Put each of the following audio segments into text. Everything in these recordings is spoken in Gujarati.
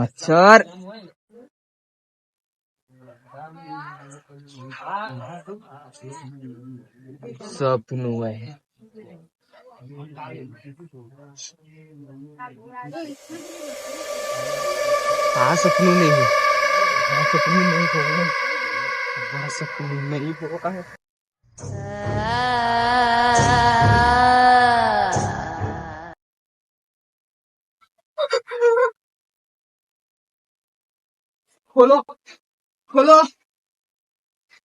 મચ્છર સપનું હોય આ સપનું નહીં આ સપનું નહીં હોય આ સપનું નહીં હોય ખોલો ખોલો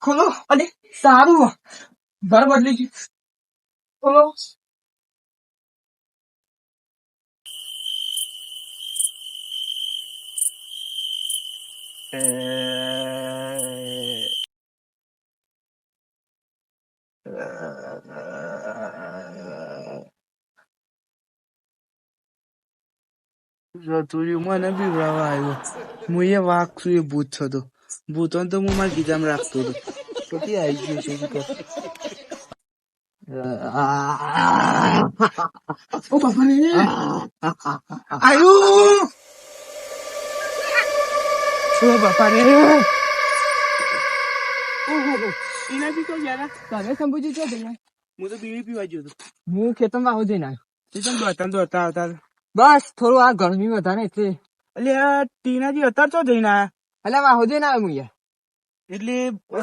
ખોલો અને સારું ઘર બદલી ગયું ખોલો રતુર્યું મને આવ્યો. હું એ વાઘ છું એ ભૂત થતો ભૂતો તો હું મારા ગીજામાં રાખતો હતો. પછી આવી ગયો છે તો. ઓ બાપા રે આયુ! શું બાપા રે એનાથી તો ગયા તમે સંભુજી છો જઈને હું તો બીડી પીવા ગયો હતો. હું ખેતરમાં આવું જઈને આવ્યો. એ દોડતા દોડતા આવતા. બસ થોડું આ ગરમી વધારે એટલે એટલે ટીનાજી અત્યારે તો જઈને આયા? એટલે વાહો જઈને આવ્યો હું યાર. એટલે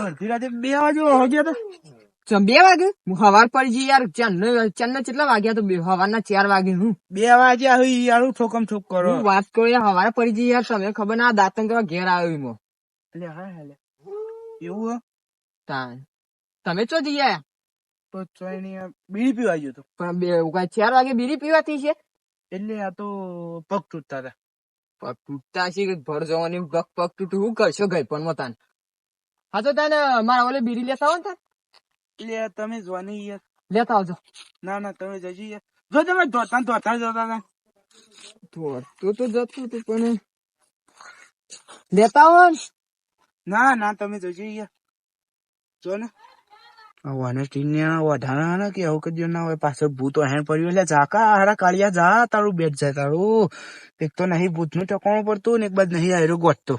અડધી રાતે બે વાગે હો તો? ચમ બે વાગે? હું હવાર જઈ યાર ચાંદ ચાંદ કેટલા વાગ્યા તો સવારના હવારના ચાર વાગે હું. બે વાગે આવી યારું ઠોકમ ઠોક કરો. હું વાત કરું યાર હવારે પડી જઈ યાર તમે ખબર ના દાંતન કરવા ઘેર આવ્યો એમાં. એટલે હા હાલે એવું હે? તાન. તમે ચો જઈ આયા? તો ની બીડી પીવા ગયો તો. પણ બે ચાર વાગે બીડી પીવાતી છે? એટલે આ તો પગ તૂટતા હતા પગ તૂટતા છે કે ભર જવાની પગ પગ તૂટું શું કરશો ગઈ પણ મતાન હા તો તને મારા ઓલે બીડી લેતા આવો ને તાન. એટલે તમે જોવાની યાર. લેતા આવજો. ના ના તમે જજી યાર. જો તમે ધોતા ધોતા જતા હતા. ધોતું તો જતું હતું પણ લેતા આવો ને. ના ના તમે જજી યાર. જો ને. વાને ટીને વધારા ને કે આવું કદી ના હોય. પાછળ ભૂત હેણ પડ્યું એટલે ઝાકા હારા કાળિયા, જા, તારું બેટ જાય તારું. એક તો નહીં ભૂતનું ટકોણું પડતું ને એક બાદ નહીં આયરો ગોઠતો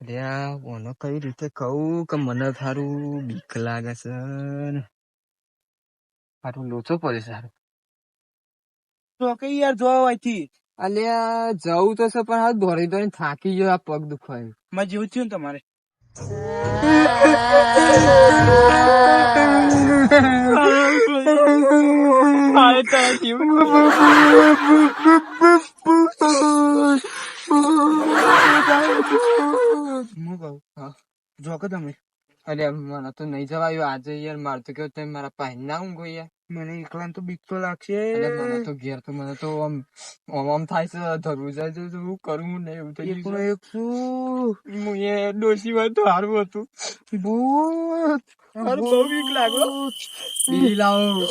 આ ઓનો કઈ રીતે કહું કે મને થારું બીક લાગે છે સારું લોચો પડે સારું. તો કઈ યાર જોવા અહીંથી અલ્યા, જવું તો છે, પણ હાલ દોરી દોરી થાકી ગયો આ પગ દુખાય મેં જેવું થયું ને તમારે? હું હા. જો કે તમે અરે, મને તો નહીં જવાયું. આજે યાર મારે તો કેવું તમે મારા પાસે ના ઊંઘો યાર. મને એકલા તો બીક તો લાગશે મને તો ઘેર તો મને તો આમ આમ થાય છે ધરવું જાય છે શું કરવું ને એવું થઈ ગયું એક શું હું એ ડોશી વાત તો હારું હતું. ભૂત અરે બહુ બીક લાગો બીડી લાવો.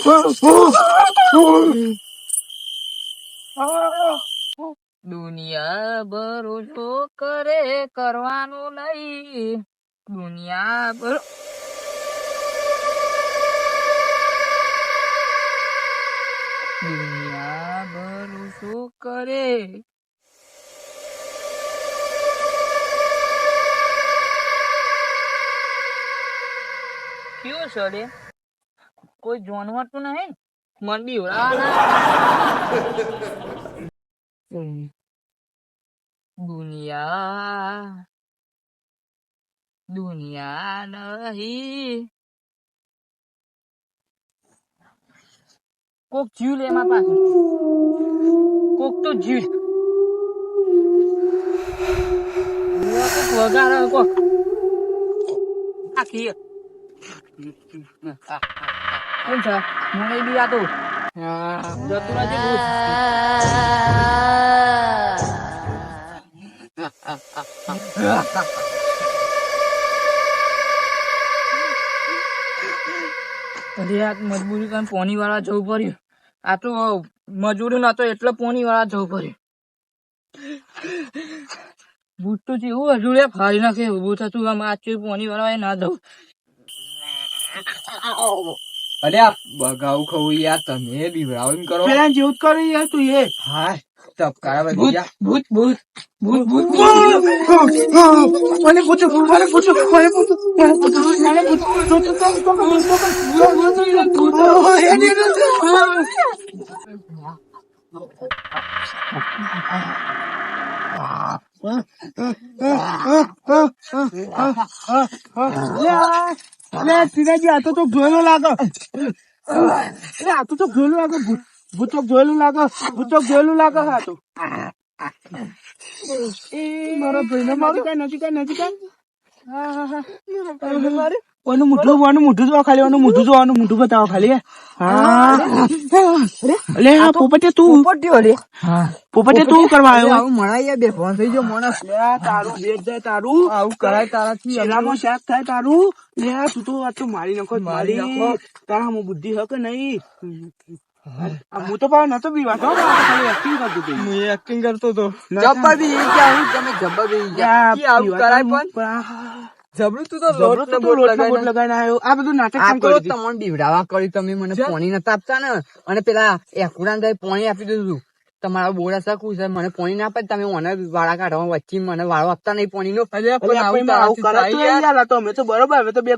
દુનિયા ભરોસો કરે કરવાનું નહીં. દુનિયા ભરો દુનિયા ભરોસો કરે? કયો સડે? કોઈ જોનવર તો નહીં મંડી દુનિયા દુનિયા નહીં. કોક જીવ લે એમાં પાછું કોક તો જીવ વગાડે કોક આખી કોણ છે મને બી આ તો જતું નથી ભૂત. અરે આ મજબૂરી કરીને પોની વાળા જવું પડ્યું. આ તો મજૂરી નતો એટલે પોની વાળા જવું પડ્યું. બુટ્ટુ જેવું હજુડે ફાડી નાખે ઉભું થતું આમ આચું પોની વાળા ના જવું. અરે આ બગાવું ખવું યાર તમે બીવડાવ કરો. પેલા જેવું જ કરે યાર તું એ. હા ભૂત ગયા. ભૂત ભૂત ભૂત ભૂત. મને પૂછો મને પૂછો મને પૂછો. મને પૂછો મને પૂછો. ટીનાજી આ તો તો જોયેલું લાગે. આ તો જોયેલું લાગે ભૂત. ભૂતો જોયેલું લાગે? ભૂતક જોયેલું લાગે આ તો મારા ભાઈને મારું કઈ નથી કઈ નથી કઈ ઓનું મોઢું ઓનું મોઢું જોવા ખાલી ઓનું મોઢું જોવા ઓનું મોઢું બતાવો ખાલી હા. લે તું પોપટીઓ લે. પોપટે તું કરવા આવ્યો? આવું મણાઈ બે ફોન થઈ ગયો માણસ. લે તારું જાય તારું. આવું કરાય તારાથી છેલ્લામાં શાક થાય તારું. લે તું તો આ તો મારી નાખો મારી નાખો. તારા બુદ્ધિ હક કે નહીં? હું તો પાછો નતો બીવાતો હો, આ તો કરતો હું એક્ટિંગ કરતો તો ના, જબ્બર બી હું તમે જબ્બર બી ઈ ગયા. યા, ઈ આવું કરાય પણ. પણ જબરું તું તો લોટ ને બોટ લગાઈને લગાઈને આવ્યો. આ બધું નાટક કેમ તમને બીવડાવા કરી તમે મને પાણી નતા આપતા ને. અને પેલા એકુડાન દઈ પાણી આપી દીધું તમારા બોરા શકું છે મને પોણી ના આપે તમે મને વાળા કાઢવા વચ્ચે મને વાળો આપતા નહીં પોણી નો અમે તો બરોબર હવે તો બે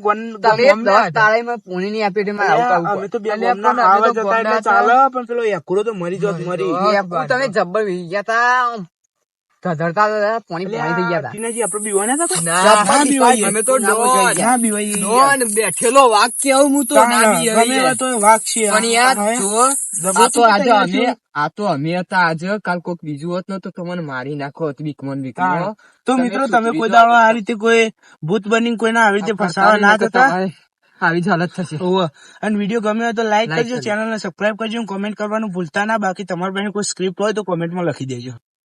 તાળાએ મને પાણી નહીં આપી એટલે અમે તો બે પડે. ચાલે, પણ પેલો એકુડો તો મરી જોત મરી. તમે જબ્બર વી ગયા તા. ધધડતા પાણી પાણી થઈ ગયા હતા ટીનાજી, આપણે બીવાના હતા ના, ના બીવાઈએ. અમે તો ડોન. ના બીવાઈ ડોન બેઠેલો વાઘ કેવું હું તો ના બીવાઈ તો વાક છે. પણ યાર જો આ તો આજે અમે આ તો અમે હતા આજે. કાલ કોક બીજું હોત ને તો તમને મારી નાખો હોત બીકમન. બીકમન તો મિત્રો તમે કોઈ દાડો આ રીતે કોઈ ભૂત બની કોઈને આવી રીતે ફસાવા ના થતા? આવી જ હાલત થશે. ઓવે. અને વીડિયો ગમ્યો હોય તો લાઈક કરજો ચેનલને ચેનલ ને સબસ્ક્રાઇબ કરજો કોમેન્ટ કરવાનું ભૂલતા ના. બાકી તમારી પાસે કોઈ સ્ક્રિપ્ટ હોય તો કોમેન્ટમાં લખી દેજો.